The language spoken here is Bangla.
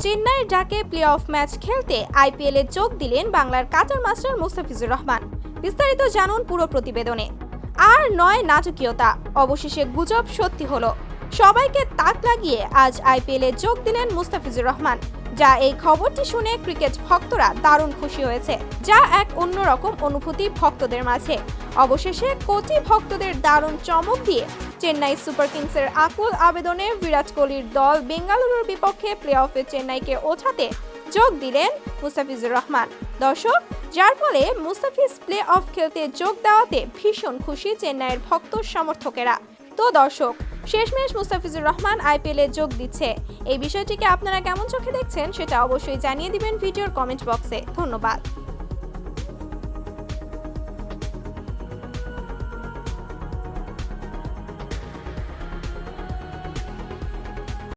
চেন্নাইয়ের ডাকে প্লে অফ ম্যাচ খেলতে আইপিএল যোগ দিলেন বাংলার কাটার মাস্টার মুস্তাফিজুর রহমান। বিস্তারিত জানুন পুরো প্রতিবেদনে। আর নয় নাটকীয়তা, অবশেষে গুজব সত্যি হলো। সবাইকে তাক লাগিয়ে আজ আইপিএলে যোগ দিলেন মুস্তাফিজুর রহমান, যা এই খবরটি শুনে ক্রিকেট ভক্তরা দারুণ খুশি হয়েছে, যা এক অন্যরকম অনুভূতি ভক্তদের মাঝে। অবশেষে কোটি ভক্তদের দারুণ চমক দিয়ে চেন্নাই সুপার কিংসের আকুল আবেদনে বিরাট কোহলির দল বেঙ্গালুরুর বিপক্ষে প্লে অফে চেন্নাইকে ওঠাতে যোগ দিলেন মুস্তাফিজুর রহমান। দর্শক, যার ফলে মুস্তাফিজ প্লে অফ খেলতে যোগ দেওয়াতে ভীষণ খুশি চেন্নাইয়ের ভক্ত সমর্থকেরা। তো দর্শক। শেষমেশ মুস্তাফিজুর রহমান আইপিএলে যোগ দিচ্ছে। এই বিষয়টিকে আপনারা কেমন চোখে দেখছেন সেটা অবশ্যই জানিয়ে দিবেন ভিডিওর কমেন্ট বক্সে। ধন্যবাদ।